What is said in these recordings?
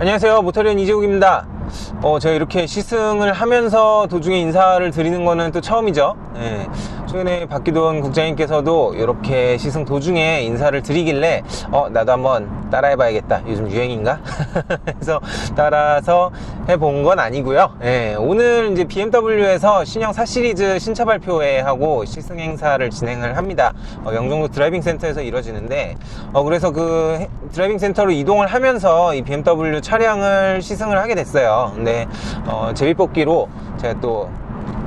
안녕하세요. 모터리언 이재욱입니다. 어, 제가 이렇게 시승을 하면서 도중에 인사를 드리는 거는 또 처음이죠. 예. 최근에 박기돈 국장님께서도 이렇게 시승 도중에 인사를 드리길래 어 나도 한번 따라해 봐야겠다. 요즘 유행인가? 그래서 따라서 해본 건 아니고요. 예. 오늘 이제 BMW에서 신형 4 시리즈 신차 발표회 하고 시승 행사를 진행을 합니다. 어, 영종도 드라이빙 센터에서 이루어지는데 어, 그래서 그 해- 드라이빙 센터로 이동을 하면서 이 BMW 차량을 시승을 하게 됐어요. 근데 어, 제비뽑기로 제가 또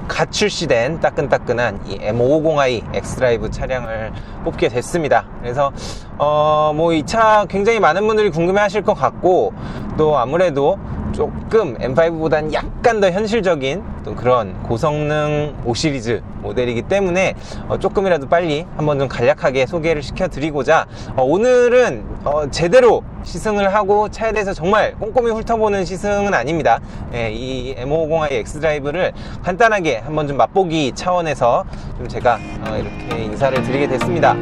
갓 출시된 따끈따끈한 이 M550i X드라이브 차량을 뽑게 됐습니다. 그래서 어 뭐 이 차 굉장히 많은 분들이 궁금해 하실 것 같고 또 아무래도 조금 M5보다는 약간 더 현실적인 또 그런 고성능 5 시리즈 모델이기 때문에 어, 조금이라도 빨리 한번 좀 간략하게 소개를 시켜드리고자 어, 오늘은 어, 제대로 시승을 하고 차에 대해서 정말 꼼꼼히 훑어보는 시승은 아닙니다. 예, 이 M550i X드라이브를 간단하게 한번 좀 맛보기 차원에서 좀 제가 어, 이렇게 인사를 드리게 됐습니다.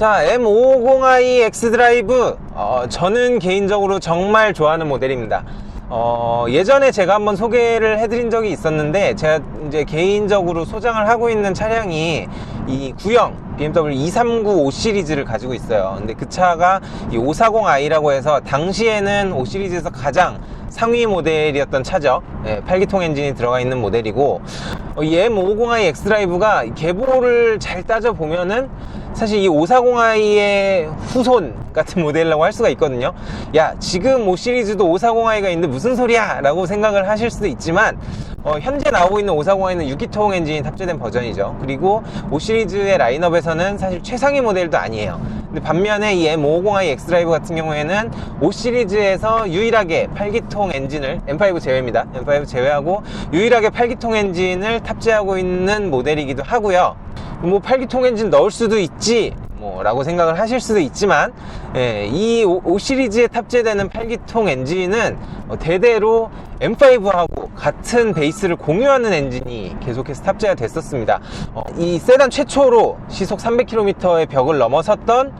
자, M550i X드라이브, 어, 저는 개인적으로 정말 좋아하는 모델입니다. 어, 예전에 제가 한번 소개를 해드린 적이 있었는데, 제가 이제 개인적으로 소장을 하고 있는 차량이 이 구형 BMW 239 5 시리즈를 가지고 있어요. 근데 그 차가 이 540i라고 해서 당시에는 5 시리즈에서 가장 상위 모델이었던 차죠. 예, 8기통 엔진이 들어가 있는 모델이고, 어, 이 M550i X드라이브가 계보를 잘 따져보면은 사실 이 540i의 후손 같은 모델이라고 할 수가 있거든요. 야, 지금 5 시리즈도 540i가 있는데 무슨 소리야? 라고 생각을 하실 수도 있지만, 어, 현재 나오고 있는 540i는 6기통 엔진이 탑재된 버전이죠. 그리고 5 시리즈의 라인업에서는 사실 최상위 모델도 아니에요. 근데 반면에 이 M550i X드라이브 같은 경우에는 5 시리즈에서 유일하게 8기통 엔진을 M5 제외입니다. M5 제외하고 유일하게 8기통 엔진을 탑재하고 있는 모델이기도 하고요. 뭐 8기통 엔진 넣을 수도 있지 뭐 라고 생각을 하실 수도 있지만 예, 이 5, 시리즈에 탑재되는 8기통 엔진은 어, 대대로 M5하고 같은 베이스를 공유하는 엔진이 계속해서 탑재가 됐었습니다. 어, 이 세단 최초로 시속 300km의 벽을 넘어섰던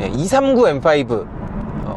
예, 239 M5 어,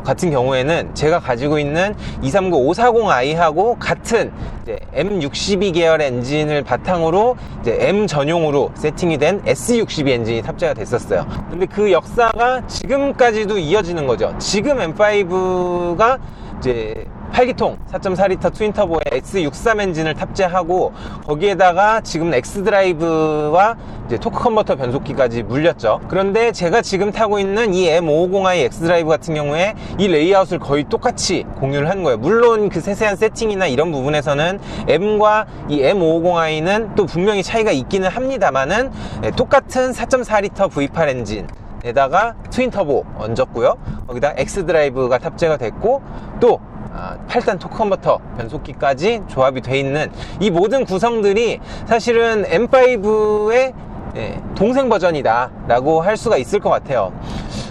같은 경우에는 제가 가지고 있는 239 540i하고 같은 이제 M62 계열 엔진을 바탕으로 M 전용으로 세팅이 된 S62 엔진이 탑재가 됐었어요. 근데 그 역사가 지금까지도 이어지는 거죠. 지금 M5가 이제 8기통 4.4L 트윈터보의 S63 엔진을 탑재하고 거기에다가 지금 X드라이브와 이제 토크 컨버터 변속기까지 물렸죠. 그런데 제가 지금 타고 있는 이 M550i X드라이브 같은 경우에 이 레이아웃을 거의 똑같이 공유를 한 거예요. 물론 그 세세한 세팅이나 이런 부분에서는 M과 이 M550i는 또 분명히 차이가 있기는 합니다만은 예, 똑같은 4.4L V8 엔진 에다가 트윈 터보 얹었고요. 거기다 X 드라이브가 탑재가 됐고 또 아, 8단 토크 컨버터 변속기까지 조합이 돼 있는 이 모든 구성들이 사실은 M5의 예, 동생 버전이다 라고 할 수가 있을 것 같아요.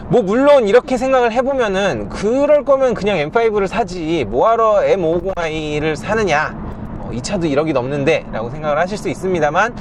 뭐 물론 이렇게 생각을 해보면은 그럴 거면 그냥 M5를 사지. 뭐하러 M550i를 사느냐. 어, 이 차도 1억이 넘는데 라고 생각을 하실 수 있습니다만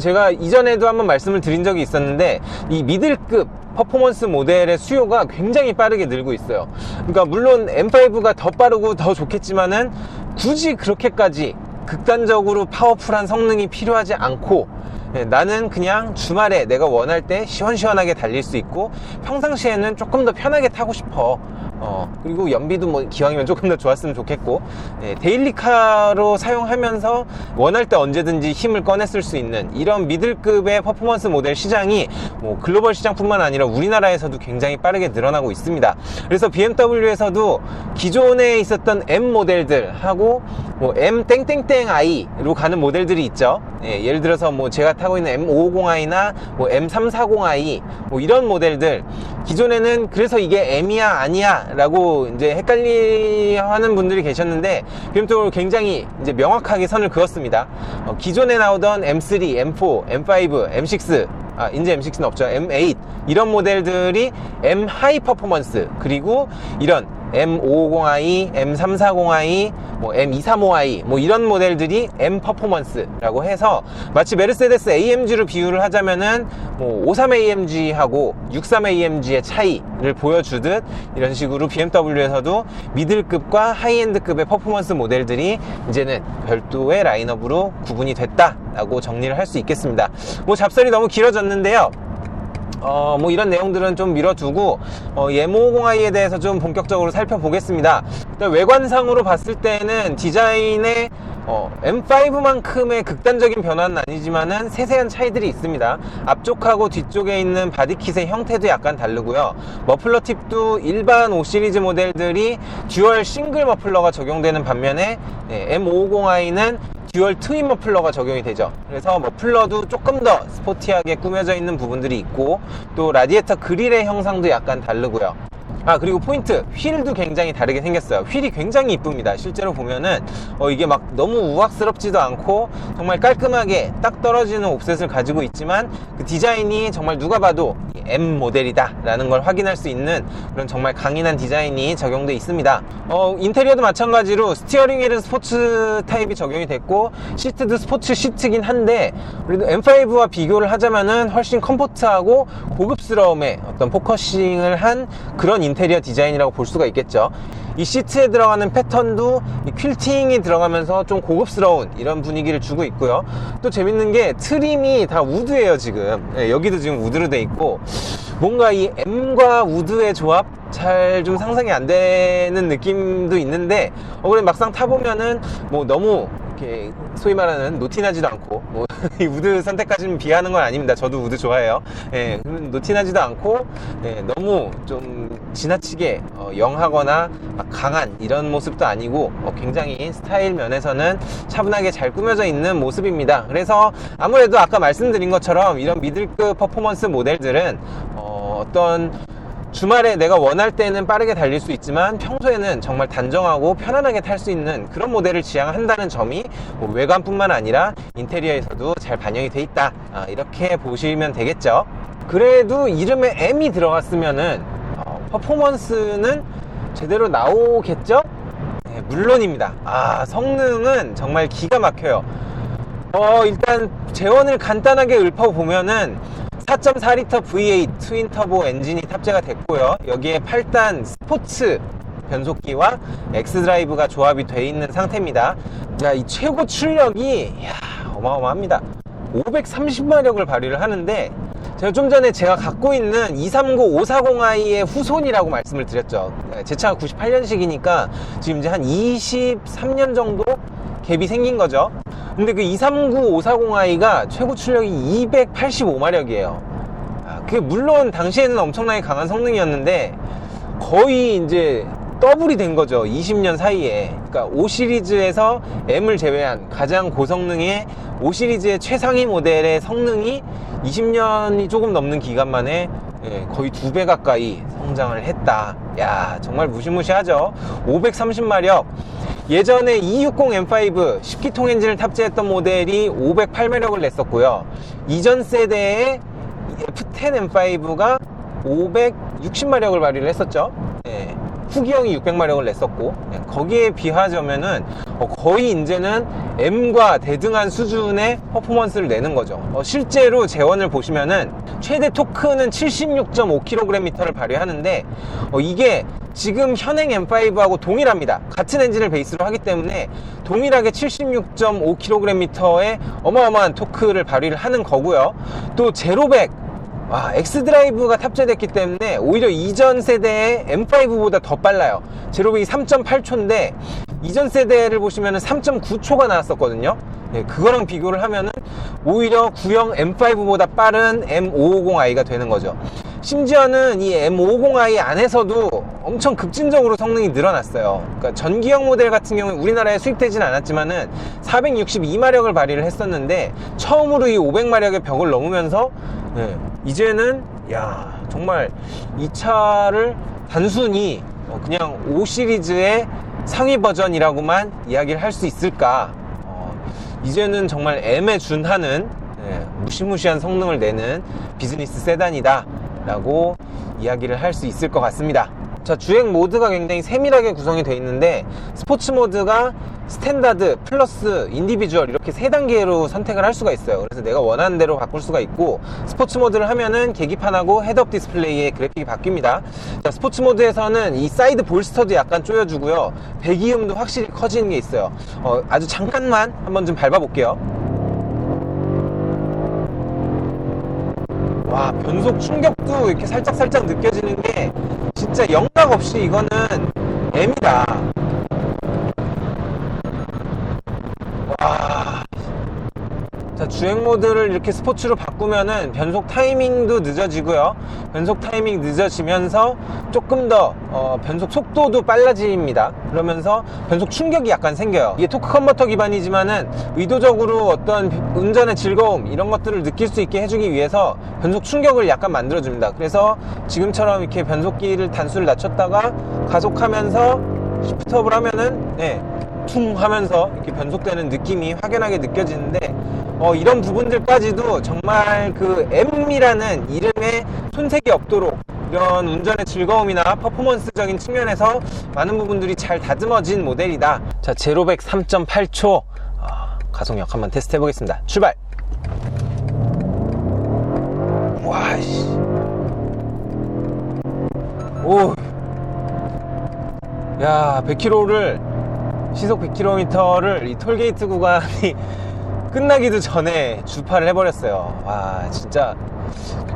제가 이전에도 한번 말씀을 드린 적이 있었는데 이 미들급 퍼포먼스 모델의 수요가 굉장히 빠르게 늘고 있어요. 그러니까 물론 M5가 더 빠르고 더 좋겠지만은 굳이 그렇게까지 극단적으로 파워풀한 성능이 필요하지 않고 예, 나는 그냥 주말에 내가 원할 때 시원시원하게 달릴 수 있고 평상시에는 조금 더 편하게 타고 싶어 어, 그리고 연비도 뭐 기왕이면 조금 더 좋았으면 좋겠고 예, 데일리카로 사용하면서 원할 때 언제든지 힘을 꺼냈을 수 있는 이런 미들급의 퍼포먼스 모델 시장이 뭐 글로벌 시장뿐만 아니라 우리나라에서도 굉장히 빠르게 늘어나고 있습니다. 그래서 BMW에서도 기존에 있었던 M 모델들하고 뭐 M 땡땡땡 I로 가는 모델들이 있죠. 예, 예를 들어서 뭐 제가 타고 있는 M550i나 뭐 M340i 뭐 이런 모델들. 기존에는 그래서 이게 M이야 아니야 라고 이제 헷갈리 하는 분들이 계셨는데 BMW 굉장히 이제 명확하게 선을 그었습니다 어, 기존에 나오던 M3, M4, M5, M6 아, 이제 M6는 없죠. M8 이런 모델들이 M 하이 퍼포먼스 그리고 이런 M550i, M340i, 뭐 M235i 뭐 이런 모델들이 M 퍼포먼스라고 해서 마치 메르세데스 AMG로 비유를 하자면은 뭐 53AMG하고 63AMG의 차이를 보여주듯 이런 식으로 BMW에서도 미들급과 하이엔드급의 퍼포먼스 모델들이 이제는 별도의 라인업으로 구분이 됐다라고 정리를 할 수 있겠습니다. 뭐 잡설이 너무 길어졌는데요. 어, 뭐 이런 내용들은 좀 밀어두고 어, 예모50i에 대해서 좀 본격적으로 살펴보겠습니다. 일단 외관상으로 봤을 때는 디자인의 어, M5만큼의 극단적인 변화는 아니지만은 세세한 차이들이 있습니다. 앞쪽하고 뒤쪽에 있는 바디킷의 형태도 약간 다르고요. 머플러 팁도 일반 5 시리즈 모델들이 듀얼 싱글 머플러가 적용되는 반면에 네, M550i는 듀얼 트윈 머플러가 적용이 되죠. 그래서 머플러도 조금 더 스포티하게 꾸며져 있는 부분들이 있고 또 라디에이터 그릴의 형상도 약간 다르고요. 아 그리고 포인트. 휠도 굉장히 다르게 생겼어요. 휠이 굉장히 이쁩니다. 실제로 보면은. 어, 이게 막 너무 우악스럽지도 않고 정말 깔끔하게 딱 떨어지는 옵셋을 가지고 있지만 그 디자인이 정말 누가 봐도 M 모델이다 라는 걸 확인할 수 있는 그런 정말 강인한 디자인이 적용돼 있습니다. 어, 인테리어도 마찬가지로 스티어링 휠은 스포츠 타입이 적용이 됐고 시트도 스포츠 시트긴 한데 그래도 M5와 비교를 하자면은 훨씬 컴포트하고 고급스러움에 어떤 포커싱을 한 그런 인테리어 디자인이라고 볼 수가 있겠죠. 이 시트에 들어가는 패턴도 퀼팅이 들어가면서 좀 고급스러운 이런 분위기를 주고 있고요. 또 재밌는 게 트림이 다 우드예요 지금. 네, 여기도 지금 우드로 돼 있고 뭔가 이 M과 우드의 조합 잘 좀 상상이 안 되는 느낌도 있는데 어, 그래 막상 타보면은 뭐 너무 이렇게 소위 말하는 노티나지도 않고 뭐 이 우드 선택까지는 비하는 건 아닙니다. 저도 우드 좋아해요. 예, 노티나지도 않고 예, 너무 좀 지나치게 어, 영하거나 강한 이런 모습도 아니고 어, 굉장히 스타일 면에서는 차분하게 잘 꾸며져 있는 모습입니다. 그래서 아무래도 아까 말씀드린 것처럼 이런 미들급 퍼포먼스 모델들은 어, 어떤 주말에 내가 원할 때는 빠르게 달릴 수 있지만 평소에는 정말 단정하고 편안하게 탈 수 있는 그런 모델을 지향한다는 점이 뭐 외관뿐만 아니라 인테리어에서도 잘 반영이 돼 있다. 아, 이렇게 보시면 되겠죠. 그래도 이름에 M이 들어갔으면은 어, 퍼포먼스는 제대로 나오겠죠? 네, 물론입니다. 아 성능은 정말 기가 막혀요. 어 일단 재원을 간단하게 읊어보면은 4.4L V8 트윈 터보 엔진이 탑재가 됐고요. 여기에 8단 스포츠 변속기와 엑스드라이브가 조합이 되어 있는 상태입니다. 야, 이 최고 출력이 야, 어마어마합니다. 530마력을 발휘를 하는데 제가 좀 전에 제가 갖고 있는 239 540i의 후손이라고 말씀을 드렸죠. 제 차가 98년식이니까 지금 이제 한 23년 정도 갭이 생긴 거죠. 근데 그 239 540i가 최고 출력이 285마력이에요. 아, 그게 물론 당시에는 엄청나게 강한 성능이었는데 거의 이제 더블이 된 거죠. 20년 사이에. 그러니까 5 시리즈에서 M을 제외한 가장 고성능의 5 시리즈의 최상위 모델의 성능이 20년이 조금 넘는 기간 만에 예, 거의 두 배 가까이 성장을 했다. 야, 정말 무시무시하죠. 530마력. 예전에 260M5 10기통 엔진을 탑재했던 모델이 508마력을 냈었고요. 이전 세대의 F10M5가 560마력을 발휘를 했었죠. 예. 후기형이 600마력을 냈었고 예, 거기에 비하자면은 어, 거의 이제는 M과 대등한 수준의 퍼포먼스를 내는 거죠 어, 실제로 재원을 보시면은 최대 토크는 76.5kgm를 발휘하는데 어, 이게 지금 현행 M5하고 동일합니다 같은 엔진을 베이스로 하기 때문에 동일하게 76.5kgm의 어마어마한 토크를 발휘를 하는 거고요 또 제로백 와, X드라이브가 탑재됐기 때문에 오히려 이전 세대의 M5보다 더 빨라요. 제로백이 3.8초인데 이전 세대를 보시면 3.9초가 나왔었거든요. 네, 그거랑 비교를 하면은 오히려 구형 M5보다 빠른 M550i가 되는 거죠. 심지어는 이 M550i 안에서도 엄청 급진적으로 성능이 늘어났어요. 그러니까 전기형 모델 같은 경우는 우리나라에 수입되지는 않았지만은 462마력을 발휘를 했었는데 처음으로 이 500마력의 벽을 넘으면서 네, 이제는 야 정말 이 차를 단순히 어, 그냥 5 시리즈의 상위 버전이라고만 이야기를 할 수 있을까? 어, 이제는 정말 M에 준하는 네, 무시무시한 성능을 내는 비즈니스 세단이다 라고 이야기를 할 수 있을 것 같습니다 자, 주행 모드가 굉장히 세밀하게 구성이 되어 있는데 스포츠 모드가 스탠다드, 플러스, 인디비주얼 이렇게 세 단계로 선택을 할 수가 있어요. 그래서 내가 원하는 대로 바꿀 수가 있고 스포츠 모드를 하면은 계기판하고 헤드업 디스플레이의 그래픽이 바뀝니다. 자, 스포츠 모드에서는 이 사이드 볼스터도 약간 조여주고요. 배기음도 확실히 커지는 게 있어요. 어, 아주 잠깐만 한번 좀 밟아 볼게요. 와 변속 충격도 이렇게 살짝 살짝 느껴지는 게 진짜 영락 없이 이거는 M이다 와. 자, 주행 모드를 이렇게 스포츠로 바꾸면은 변속 타이밍도 늦어지고요. 변속 타이밍 늦어지면서 조금 더 어, 변속 속도도 빨라집니다. 그러면서 변속 충격이 약간 생겨요. 이게 토크 컨버터 기반이지만은 의도적으로 어떤 운전의 즐거움 이런 것들을 느낄 수 있게 해주기 위해서 변속 충격을 약간 만들어줍니다. 그래서 지금처럼 이렇게 변속기를 단수를 낮췄다가 가속하면서 시프트업을 하면은 네, 퉁 하면서 이렇게 변속되는 느낌이 확연하게 느껴지는데 어, 이런 부분들까지도 정말 그 M이라는 이름에 손색이 없도록 이런 운전의 즐거움이나 퍼포먼스적인 측면에서 많은 부분들이 잘 다듬어진 모델이다. 자, 제로백 3.8초 아, 가속력 한번 테스트 해보겠습니다. 출발! 와씨. 오. 야, 100km를 시속 100km를 이 톨게이트 구간이 끝나기도 전에 주파를 해버렸어요. 와, 진짜.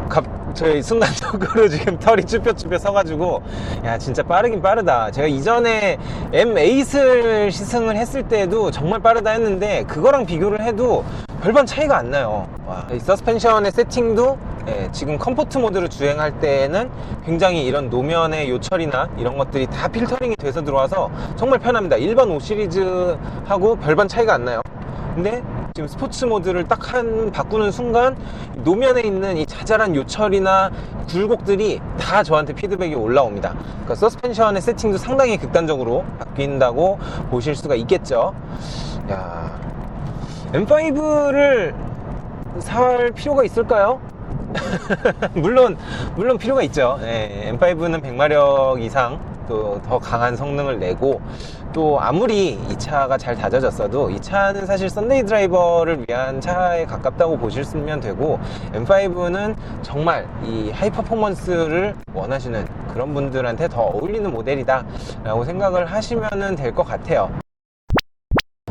갑 저희 순간적으로 지금 털이 쭈뼛쭈뼛 서가지고 야 진짜 빠르긴 빠르다. 제가 이전에 M8을 시승을 했을 때도 정말 빠르다 했는데 그거랑 비교를 해도 별반 차이가 안 나요. 와, 이 서스펜션의 세팅도 예, 지금 컴포트 모드로 주행할 때는 굉장히 이런 노면의 요철이나 이런 것들이 다 필터링이 돼서 들어와서 정말 편합니다. 일반 5 시리즈하고 별반 차이가 안 나요. 근데 지금 스포츠 모드를 딱 한 바꾸는 순간 노면에 있는 이 자잘한 요철이나 굴곡들이 다 저한테 피드백이 올라옵니다. 그러니까 서스펜션의 세팅도 상당히 극단적으로 바뀐다고 보실 수가 있겠죠. 야, M5를 살 필요가 있을까요? 물론 물론 필요가 있죠. 예, M5는 100마력 이상 또 더 강한 성능을 내고 또 아무리 이 차가 잘 다져졌어도 이 차는 사실 썬데이 드라이버를 위한 차에 가깝다고 보시면 되고 M5는 정말 이 하이 퍼포먼스를 원하시는 그런 분들한테 더 어울리는 모델이다 라고 생각을 하시면 될 것 같아요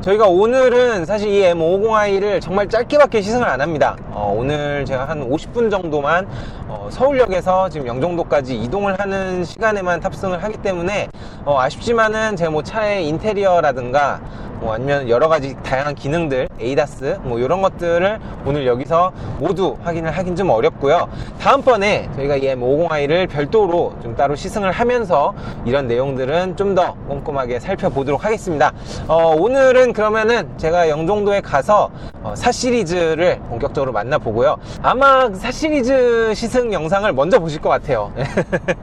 저희가 오늘은 사실 이 M50i를 정말 짧게밖에 시승을 안 합니다. 어, 오늘 제가 한 50분 정도만 어, 서울역에서 지금 영종도까지 이동을 하는 시간에만 탑승을 하기 때문에 어, 아쉽지만은 제가 뭐 차의 인테리어라든가 뭐 아니면 여러 가지 다양한 기능들, 에이다스 뭐 이런 것들을 오늘 여기서 모두 확인을 하긴 좀 어렵고요. 다음번에 저희가 이 M50i를 별도로 좀 따로 시승을 하면서 이런 내용들은 좀 더 꼼꼼하게 살펴보도록 하겠습니다. 어, 오늘은 그러면은 제가 영종도에 가서 어, 4 시리즈를 본격적으로 만나보고요. 아마 4 시리즈 시승 영상을 먼저 보실 것 같아요.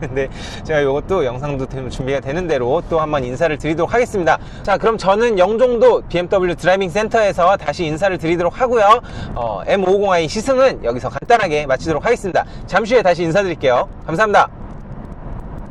근데 제가 이것도 영상도 준비가 되는 대로 또 한번 인사를 드리도록 하겠습니다. 자, 그럼 저는 영종도 BMW 드라이빙 센터에서 다시 인사를 드리도록 하고요. 어, M50i 시승은 여기서 간단하게 마치도록 하겠습니다. 잠시 후에 다시 인사드릴게요. 감사합니다.